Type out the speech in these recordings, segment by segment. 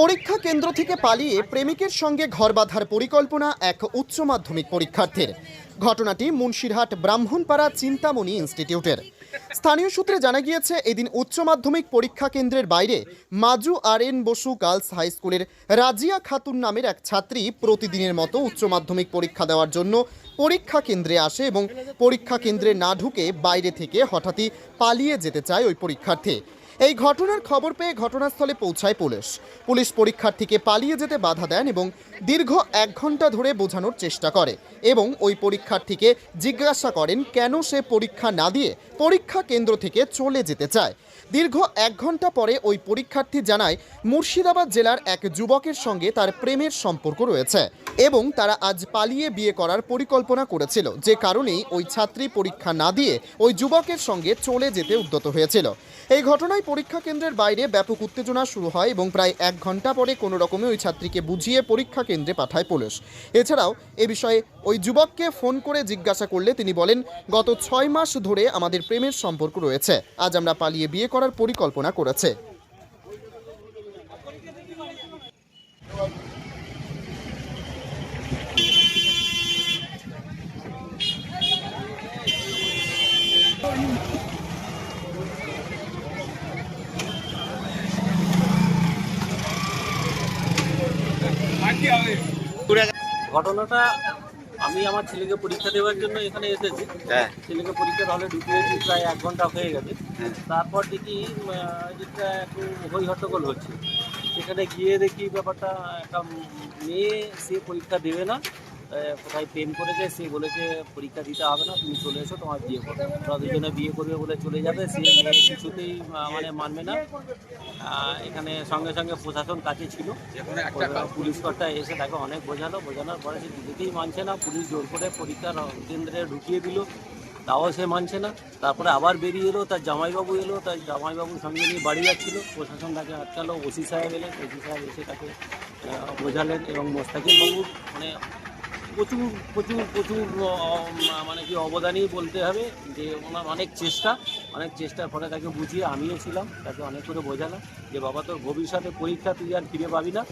পরীক্ষা কেন্দ্র থেকে পালিয়ে প্রেমিকের সঙ্গে ঘর বাঁধার পরিকল্পনা এক উচ্চ মাধ্যমিক পরীক্ষার্থীর। ঘটনাটি মুন্সিরহাট ব্রাহ্মণপাড়া চিন্তামণি ইনস্টিটিউটের। স্থানীয় সূত্রে জানা গিয়েছে, এদিন উচ্চ মাধ্যমিক পরীক্ষা কেন্দ্রের বাইরে Maju R N Basu girls high স্কুলের রাজিয়া খাতুন নামের এক ছাত্রী প্রতিদিনের মতো উচ্চ মাধ্যমিক পরীক্ষা দেওয়ার জন্য পরীক্ষা কেন্দ্রে আসে এবং পরীক্ষা কেন্দ্রে না ঢুকে বাইরে থেকে হঠাৎই পালিয়ে যেতে চায় ওই পরীক্ষার্থী। এই ঘটনার খবর পেয়ে ঘটনাস্থলে পৌঁছায় পুলিশ। পুলিশ পরীক্ষার্থীকে পালিয়ে যেতে বাধা দেন এবং দীর্ঘ এক ঘণ্টা ধরে বোঝানোর চেষ্টা করে এবং ওই পরীক্ষার্থীকে জিজ্ঞাসা করেন কেন সে পরীক্ষা না দিয়ে পরীক্ষা কেন্দ্র থেকে চলে যেতে চায়। দীর্ঘ এক ঘণ্টা পরে ওই পরীক্ষার্থী জানায়, মুর্শিদাবাদ জেলার এক যুবকের সঙ্গে তার প্রেমের সম্পর্ক রয়েছে এবং তারা আজ পালিয়ে বিয়ে করার পরিকল্পনা করেছিল। যে কারণেই ওই ছাত্রী পরীক্ষা না দিয়ে ওই যুবকের সঙ্গে চলে যেতে উদ্যত হয়েছিল। এই ঘটনায় পরীক্ষা কেন্দ্রের বাইরে ব্যাপক উত্তেজনা শুরু হয় এবং প্রায় এক ঘণ্টা পরে কোনো রকমে ওই ছাত্রীকে বুঝিয়ে পরীক্ষা কেন্দ্রে পাঠায় পুলিশ। এছাড়াও এ বিষয়ে ওই যুবককে ফোন করে জিজ্ঞাসা করলে তিনি বলেন, গত ছয় মাস ধরে আমাদের প্রেমের সম্পর্ক রয়েছে। আজ আমরা পালিয়ে বিয়ে করার পরিকল্পনা করেছে। ঘটনাটা আমি আমার ছেলেকে পরীক্ষা দেওয়ার জন্য এখানে এসেছি। হ্যাঁ। ছেলেকে পরীক্ষার হলে ঢুকিয়েছি প্রায় এক ঘণ্টা হয়ে গেছে। হ্যাঁ। তারপর দেখি যেটা একটু হই হট্টগোল হচ্ছে। সেখানে গিয়ে দেখি ব্যাপারটা একটা মেয়ে সে পরীক্ষা দেবে না। কোথায় প্রেম করেছে সে বলেছে পরীক্ষা দিতে হবে না তুমি চলে এসো তোমার বিয়ে করবে ওরা দুজনে বিয়ে করবে বলে চলে যাবে সে কিছুতেই মানে মানবে না। এখানে সঙ্গে সঙ্গে প্রশাসন কাছে ছিল। পুলিশ কর্তা এসে তাকে অনেক বোঝালো। বোঝানোর পরে সে কিছুতেই মানছে না। পুলিশ জোর করে পরীক্ষার কেন্দ্রে ঢুকিয়ে দিল। তাও সে মানছে না। তারপরে আবার বেরিয়ে এলো তার জামাইবাবু এলো তার জামাইবাবুর সঙ্গে নিয়ে বাড়ি যাচ্ছিল। প্রশাসন তাকে আটকালো। ওসি সাহেব এলেন। ওসি সাহেব এসে তাকে বোঝালেন এবং মোস্তাকিম বাবু মানে প্রচুর প্রচুর প্রচুর মানে কি অবদানই বলতে হবে যে ওনার অনেক চেষ্টা অনেক চেষ্টার পরে তাকে বুঝিয়ে আমিও ছিলাম তাকে অনেক করে বোঝালাম যে বাবা তোর ভবিষ্যতে পরীক্ষা তুই আর ফিরে পাবি না।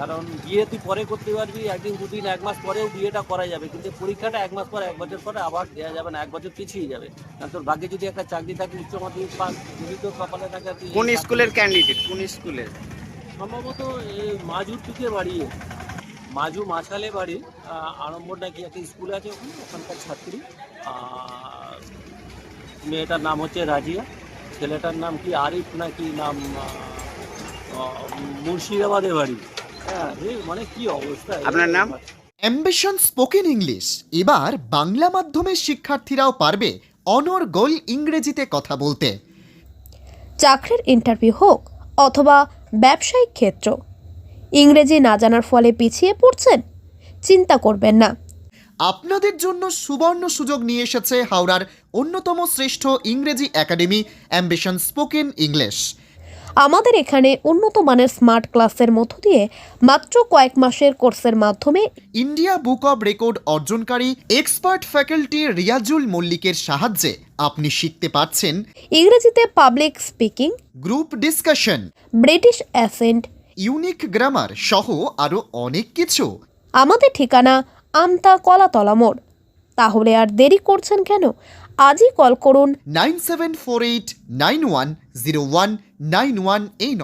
কারণ বিয়ে তুই পরে করতে পারবি একদিন দুদিন এক মাস পরেও বিয়েটা করা যাবে। কিন্তু পরীক্ষাটা এক মাস পরে এক বছর পরে আবার দেওয়া যাবে না এক বছর পিছিয়ে যাবে। কারণ তোর ভাগ্যে যদি একটা চাকরি থাকে উচ্চ মাধ্যমিক পাস যদি তোর কপালে থাকে কোন স্কুলের ক্যান্ডিডেট কোন স্কুলের? সম্ভবত এই মাজুর থেকে বাড়িয়ে। মাজু মাছালে বাড়ির আড়ম্বর নাকি একটা স্কুল আছে ওখানে ওখানকার ছাত্রী। মেয়েটার নাম হচ্ছে রাজিয়া। ছেলেটার নাম কি আরিফ নাকি নাম মুর্শিদাবাদে বাড়ি? হ্যাঁ মানে কি অবস্থা আপনার নাম? Ambition spoken English. এবার বাংলা মাধ্যমের শিক্ষার্থীরাও পারবে অনর্গল ইংরেজিতে কথা বলতে। চাকরির ইন্টারভিউ হোক অথবা ব্যবসায়িক ক্ষেত্র ইংরেজি না জানার ফলে পিছিয়ে পড়ছেন? চিন্তা করবেন না। আপনাদের জন্য সুবর্ণ সুযোগ নিয়ে এসেছে হাওড়ার অন্যতম শ্রেষ্ঠ ইংরেজি একাডেমি অ্যাম্বিশন স্পোকেন ইংলিশ আমাদের এখানে উন্নত মানের স্মার্ট ক্লাসের মধ্য দিয়ে মাত্র কয়েক মাসের কোর্সের মাধ্যমে ইন্ডিয়া বুক অব রেকর্ড অর্জনকারী এক্সপার্ট ফ্যাকাল্টি রিয়াজুল মল্লিকের সাহায্যে আপনি শিখতে পারছেন ইংরেজিতে public speaking group discussion British accent unique grammar সহ আরও অনেক কিছু। আমাদের ঠিকানা আমতা কলাতলা মোড়। তাহলে আর দেরি করছেন কেন? আজই কল করুন। Nine seven four eight nine one zero one nine one এই